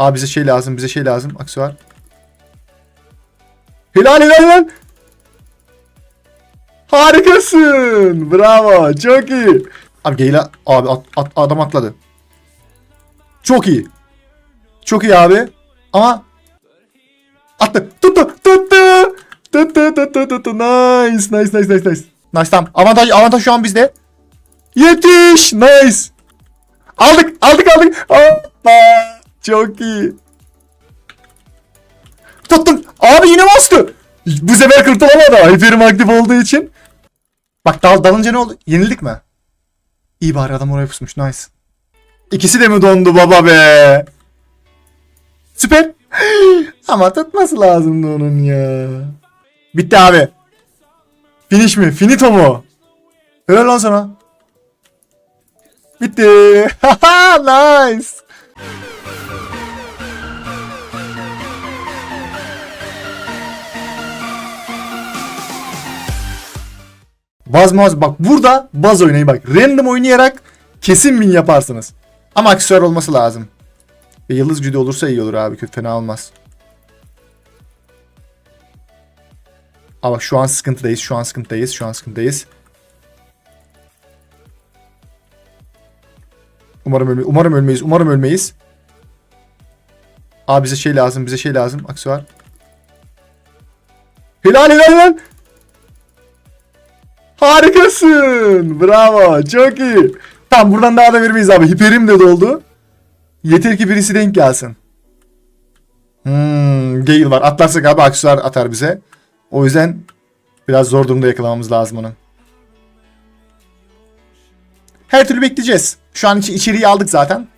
Abi bize şey lazım, bize şey lazım. Aksesuar. Helal helal helal. Harikasın. Bravo. Çok iyi. Abi Geyla abi at- at- adam atladı. Çok iyi. Çok iyi abi. Ama attı. Tuttu. Tuttu. Tuttu tuttu tuttu. Nice. Nice nice nice nice. Nice tamam. Avantaj avantaj şu an bizde. Yetiş. Nice. Aldık aldık aldık. Hoppa. Çok iyi. Tuttum. Abi yine bastı. Bu sefer kurtulamadı. Hyper'im aktif olduğu için. Bak dal dalınca ne oldu? Yenildik mi? İyi bari adam oraya pusmuş. Nice. İkisi de mi dondu baba be? Süper. Ama tutması lazımdı onun ya. Bitti abi. Finish mi? Finito mu? Helal lan sana. Bitti. nice. Baz maz bak burada baz oynayın bak. Random oynayarak kesin win yaparsınız. Ama aksesuar olması lazım. Ve yıldız gücü olursa iyi olur abi. Kötü fena olmaz. Ama şu an sıkıntıdayız. Şu an sıkıntıdayız. Şu an sıkıntıdayız. Umarım ölmeyiz. Umarım ölmeyiz. Umarım ölmeyiz. Abi bize şey lazım. Bize şey lazım. Aksesuar. Helal helal helal. Harikasın. Bravo. Çok iyi. Tamam buradan daha da vermeyiz abi. Hiperim de doldu. Yeter ki birisi denk gelsin. Hmm, Gale var. Atlarsak abi aksesuar atar bize. O yüzden biraz zor durumda yakalamamız lazım onu. Her türlü bekleyeceğiz. Şu an için içeriği aldık zaten.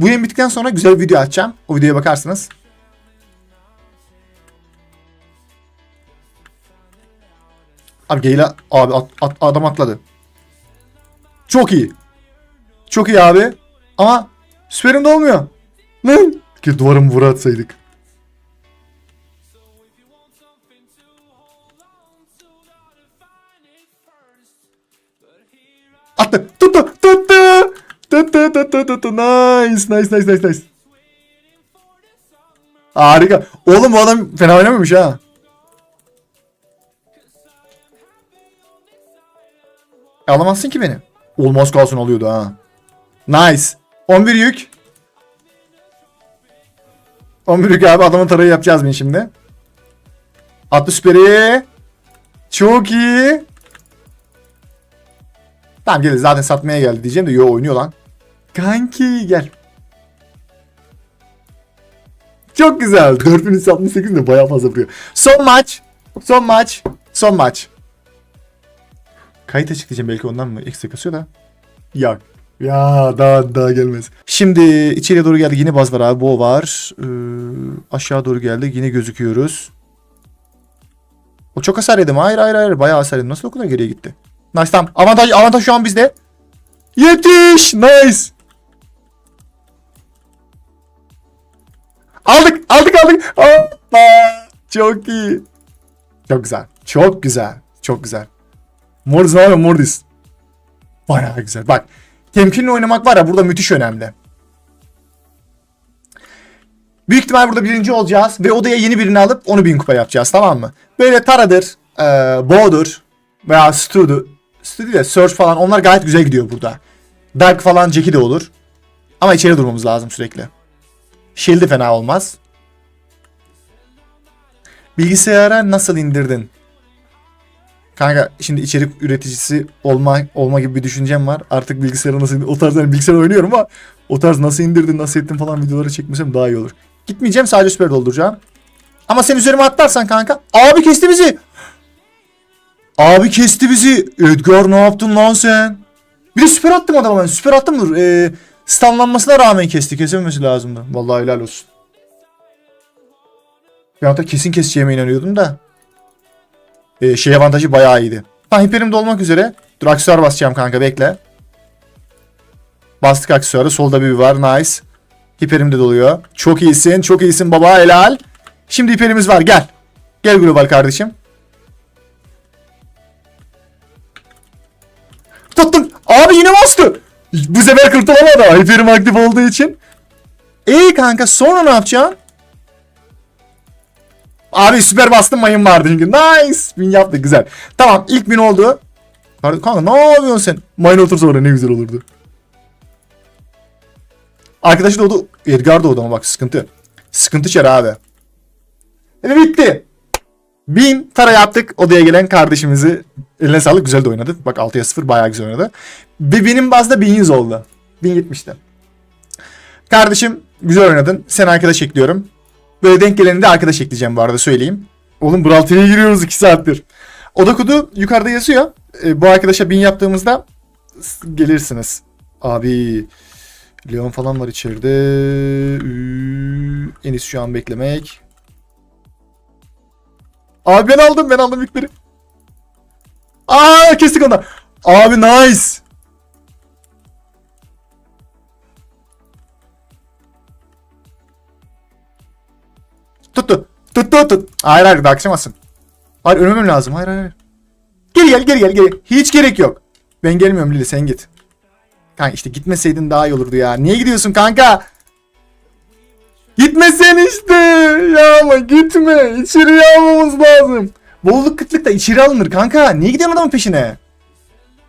Bu yayın bittikten sonra güzel bir video açacağım. O videoya bakarsınız. Abi Geyla abi at- at- adam atladı. Çok iyi. Çok iyi abi. Ama süperim de olmuyor. Lan. Ki duvarımı vura atsaydık. Attı. Tuttu. Tuttu. Tuttu tuttu tuttu. Nice. Nice nice nice nice. Harika. Oğlum bu adam fena oynamamış ha. E, alamazsın ki beni. Olmaz kalsın alıyordu ha. Nice. 11 yük. 11 yük abi adamın tarayı yapacağız mı şimdi? Attı süperi. Çok iyi. Tamam gelin zaten satmaya geldi diyeceğim de yo oynuyor lan. Kanki gel. Çok güzel. 4368 de bayağı fazla vuruyor. Son maç. Son maç. Son maç. Kayıt açıklayacağım belki ondan mı eksik kasıyor da. Yok. Ya daha daha gelmez. Şimdi içeriye doğru geldik. Yine baz var abi. Bo var. Ee, aşağı doğru geldik. Yine gözüküyoruz. O çok hasar yedim. Hayır hayır hayır. Bayağı hasar yedim. Nasıl o kadar geriye gitti? Nice tamam. Avantaj, avantaj şu an bizde. Yetiş. Nice. Aldık aldık aldık. Hoppa. Çok iyi. Çok güzel. Çok güzel. Çok güzel. Mortis ne yapıyor Mortis? Bayağı güzel. Bak temkinli oynamak var ya burada müthiş önemli. Büyük ihtimal burada birinci olacağız ve odaya yeni birini alıp onu bin kupa yapacağız tamam mı? Böyle Tara'dır, e, Bo'dur veya Stu'dur. Stu değil de Surge falan onlar gayet güzel gidiyor burada. Dark falan Jackie de olur. Ama içeri durmamız lazım sürekli. Shield'i fena olmaz. Bilgisayara nasıl indirdin? Kanka şimdi içerik üreticisi olma olma gibi bir düşüncem var. Artık bilgisayara nasıl o tarz yani bilgisayar oynuyorum ama o tarz nasıl indirdin nasıl ettin falan videoları çekmesem daha iyi olur. Gitmeyeceğim sadece süper dolduracağım. Ama sen üzerime atlarsan kanka. Abi kesti bizi. Abi kesti bizi. Edgar ne yaptın lan sen? Bir de süper attım adama ben. Süper attım dur. Ee, stunlanmasına rağmen kesti. Kesememesi lazımdı. Vallahi helal olsun. Bir anda kesin keseceğime inanıyordum da. Ee, şey avantajı bayağı iyiydi. Tamam hiperim de olmak üzere. Dur aksesuar basacağım kanka bekle. Bastık aksesuarı. Solda bir var. Nice. Hiperim de doluyor. Çok iyisin. Çok iyisin baba. Helal. Şimdi hiperimiz var. Gel. Gel global kardeşim. Tuttum. Abi yine bastı. Bu sefer kurtulamadı. Hiperim aktif olduğu için. İyi kanka sonra ne yapacaksın? Abi süper bastım mayın vardı çünkü. Nice. Bin yaptık güzel. Tamam ilk bin oldu. Kanka ne yapıyorsun sen? Mayın otursa oraya ne güzel olurdu. Arkadaşı doğdu. Edgar doğdu ama bak sıkıntı. Sıkıntı çer abi. Ve bitti. Bin tara yaptık. Odaya gelen kardeşimizi eline sağlık. Güzel de oynadı. Bak 6'ya 0 bayağı güzel oynadı. Ve benim bazda 1100 oldu. 1070'te. Kardeşim güzel oynadın. Sen arkadaş ekliyorum. Böyle denk geleni de arkadaş ekleyeceğim bu arada söyleyeyim. Oğlum Brawl TV'ye giriyoruz 2 saattir. Oda kodu yukarıda yazıyor. E, bu arkadaşa 1000 yaptığımızda gelirsiniz. Abi Leon falan var içeride. Ü, Enis şu an beklemek. Abi ben aldım ben aldım yükleri. Aa kestik onu. Abi nice. Tuttu. Tuttu tut. Hayır hayır baksamazsın. Hayır ölmemem lazım. Hayır hayır. Geri gel geri gel geri. Hiç gerek yok. Ben gelmiyorum Lili sen git. Kanka işte gitmeseydin daha iyi olurdu ya. Niye gidiyorsun kanka? Gitmesen işte. Ya ama gitme. İçeriye almamız lazım. Bolluk kıtlık da içeri alınır kanka. Niye gidiyorsun adamın peşine?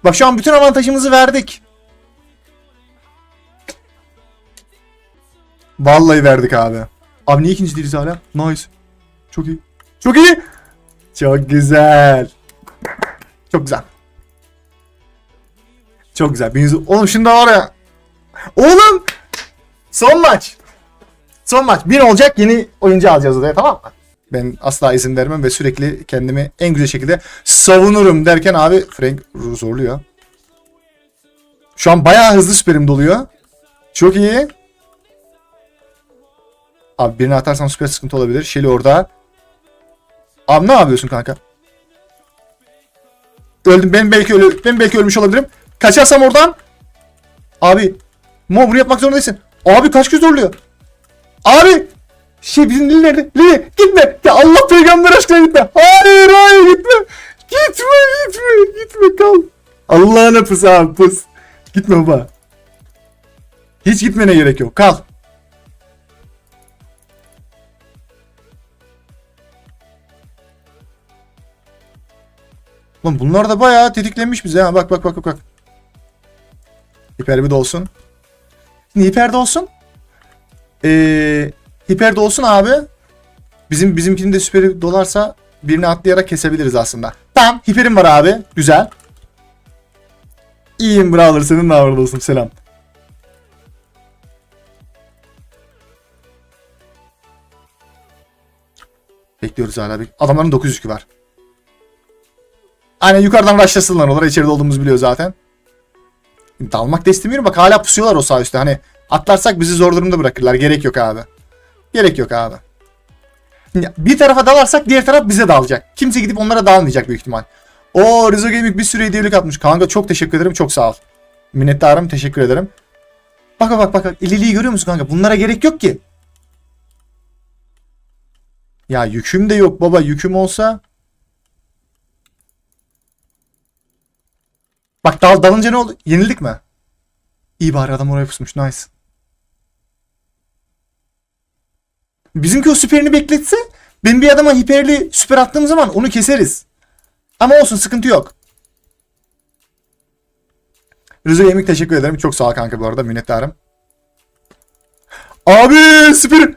Bak şu an bütün avantajımızı verdik. Vallahi verdik abi. Abi niye ikinci değiliz hala? Nice. Çok iyi. Çok iyi. Çok güzel. Çok güzel. Çok güzel. Bir yüzü... Oğlum şimdi var ya. Oğlum. Son maç. Son maç. Bir olacak yeni oyuncu alacağız odaya tamam mı? Ben asla izin vermem ve sürekli kendimi en güzel şekilde savunurum derken abi Frank zorluyor. Şu an bayağı hızlı süperim doluyor. Çok iyi. Abi birini atarsam süper sıkıntı olabilir. Shelly orada. Abi ne yapıyorsun kanka? Öldüm. Ben belki ölü ben belki ölmüş olabilirim. Kaçarsam oradan. Abi. Mo bunu yapmak zorunda değilsin. Abi kaç kez zorluyor. Abi. Şey bizim Lili nerede? Lili gitme. Ya Allah peygamber aşkına gitme. Hayır hayır gitme. Gitme gitme. Gitme kal. Allah'ına pıs abi pıs. Gitme baba. Hiç gitmene gerek yok. Kal. Lan bunlar da bayağı tetiklenmiş bize ha. Bak bak bak bak. Hiper bir de olsun. Şimdi hiper de olsun. Ee, hiper de olsun abi. Bizim bizimkinin de süperi dolarsa birini atlayarak kesebiliriz aslında. Tamam hiperim var abi. Güzel. İyiyim brother senin ne haber selam. Bekliyoruz hala. Adamların 900 yükü var. Aynen yukarıdan başlasınlar onlar. İçeride olduğumuzu biliyor zaten. Dalmak da istemiyorum. Bak hala pusuyorlar o sağ üstte. Hani atlarsak bizi zor durumda bırakırlar. Gerek yok abi. Gerek yok abi. Bir tarafa dalarsak diğer taraf bize dalacak. Kimse gidip onlara dalmayacak büyük ihtimal. O Rizzo Gaming bir sürü hediyelik atmış. Kanka çok teşekkür ederim. Çok sağ ol. Minnettarım. Teşekkür ederim. Bak bak bak. bak. İliliği görüyor musun kanka? Bunlara gerek yok ki. Ya yüküm de yok baba. Yüküm olsa Bak dal dalınca ne oldu? Yenildik mi? İyi bari adam oraya pusmuş. Nice. Bizimki o süperini bekletse ben bir adama hiperli süper attığım zaman onu keseriz. Ama olsun sıkıntı yok. Rüzgar Yemik teşekkür ederim. Çok sağ ol kanka bu arada. Minnettarım. Abi süper.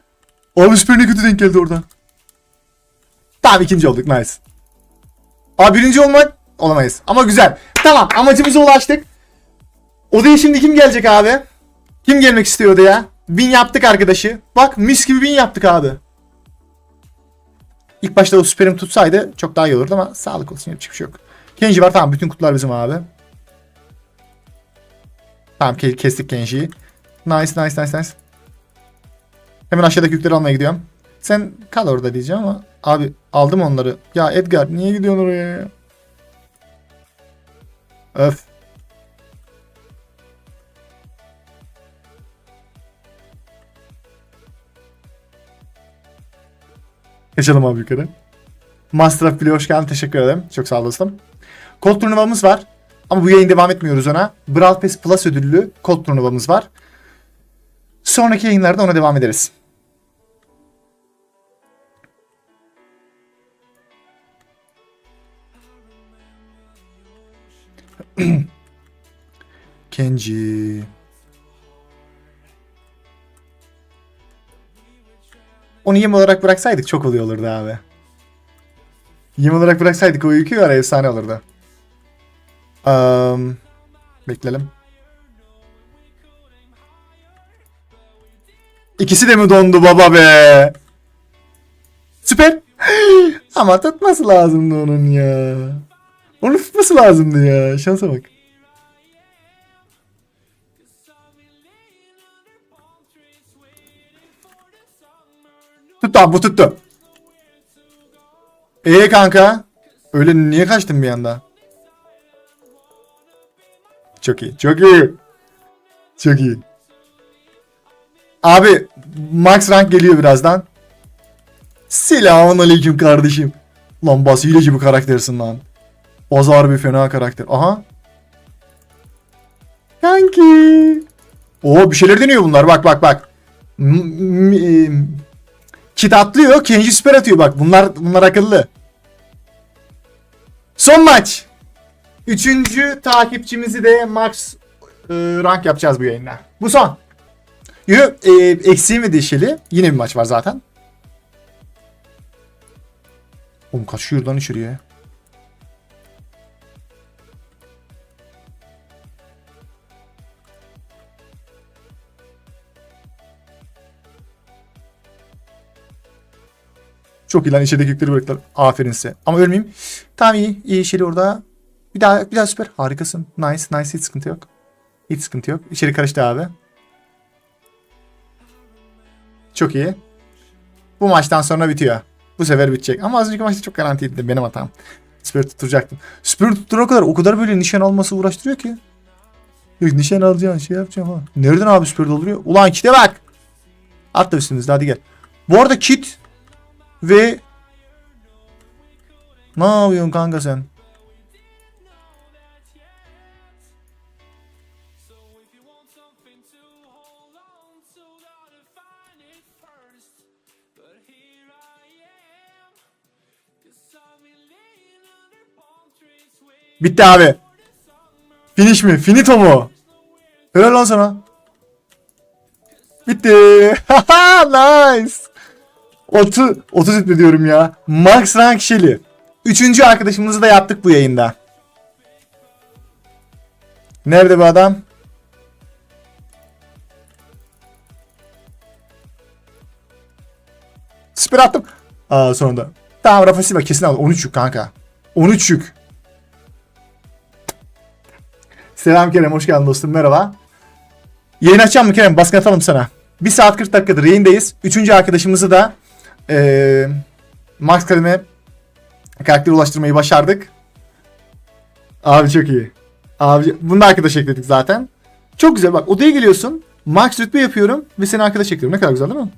Abi süper ne kötü denk geldi oradan. Tamam ikinci olduk. Nice. Abi birinci olmak olamayız. Ama güzel. Tamam amacımıza ulaştık. Odaya şimdi kim gelecek abi? Kim gelmek istiyor odaya? Bin yaptık arkadaşı. Bak mis gibi bin yaptık abi. İlk başta o süperim tutsaydı çok daha iyi olurdu ama sağlık olsun yapacak bir şey yok. Kenji var tamam bütün kutular bizim abi. Tamam ke- kestik Kenji'yi. Nice nice nice nice. Hemen aşağıdaki yükleri almaya gidiyorum. Sen kal orada diyeceğim ama abi aldım onları. Ya Edgar niye gidiyorsun oraya ya? Öf. Geçelim abi yukarı. Master of Billy hoş geldin. Teşekkür ederim. Çok sağ ol dostum. Kod turnuvamız var. Ama bu yayın devam etmiyoruz ona. Brawl Pass Plus ödüllü kod turnuvamız var. Sonraki yayınlarda ona devam ederiz. Kenji. Onu yem olarak bıraksaydık çok oluyor olurdu abi. Yem olarak bıraksaydık o yükü var efsane olurdu. Um, bekleyelim. İkisi de mi dondu baba be? Süper. Ama tutması lazımdı onun ya. Onu tutması lazımdı ya. Şansa bak. Tuttu abi bu tuttu. Ee kanka. Öyle niye kaçtın bir anda? Çok iyi. Çok iyi. Çok iyi. Abi Max rank geliyor birazdan. Selamun aleyküm kardeşim. Lan bas hileci bir karaktersin lan. Azar bir fena karakter. Aha. Kanki. Oo bir şeyler deniyor bunlar. Bak bak bak. E, Kit atlıyor. Kenji süper atıyor bak. Bunlar bunlar akıllı. Son maç. Üçüncü takipçimizi de max e, rank yapacağız bu yayında. Bu son. Yo, e, eksiği mi dişeli? Yine bir maç var zaten. Oğlum kaçıyor lan içeriye. Çok iyi lan içerideki yükleri bıraktılar. Aferin size. Ama ölmeyeyim. Tamam iyi. İyi içeri orada. Bir daha bir daha süper. Harikasın. Nice nice hiç sıkıntı yok. Hiç sıkıntı yok. İçeri karıştı abi. Çok iyi. Bu maçtan sonra bitiyor. Bu sefer bitecek. Ama az önceki maçta çok garantiydi. Benim hatam. Spirit tutturacaktım. Spirit tutturana kadar o kadar böyle nişan alması uğraştırıyor ki. Yok nişan alacaksın şey yapacaksın ha. Nereden abi Spirit oluyor? Ulan kite bak. At da üstümüzde hadi gel. Bu arada kit ve ne yapıyorsun kanka sen? Bitti abi. Finish mi? Finito mu? Helal lan sana. Bitti. nice. 30, 30 etme diyorum ya. Max Rank Shelly. Üçüncü arkadaşımızı da yaptık bu yayında. Nerede bu adam? Süper attım. Aa sonunda. Tamam Rafa Silva kesin aldı. 13 yük kanka. 13 yük. Selam Kerem hoş geldin dostum merhaba. Yayın açacağım mı Kerem? Baskın atalım sana. 1 saat 40 dakikadır yayındayız. Üçüncü arkadaşımızı da eee Max Kademe karakter ulaştırmayı başardık. Abi çok iyi. Abi bunu da arkadaş ekledik zaten. Çok güzel bak odaya geliyorsun. Max rütbe yapıyorum ve seni arkadaş ekliyorum. Ne kadar güzel değil mi?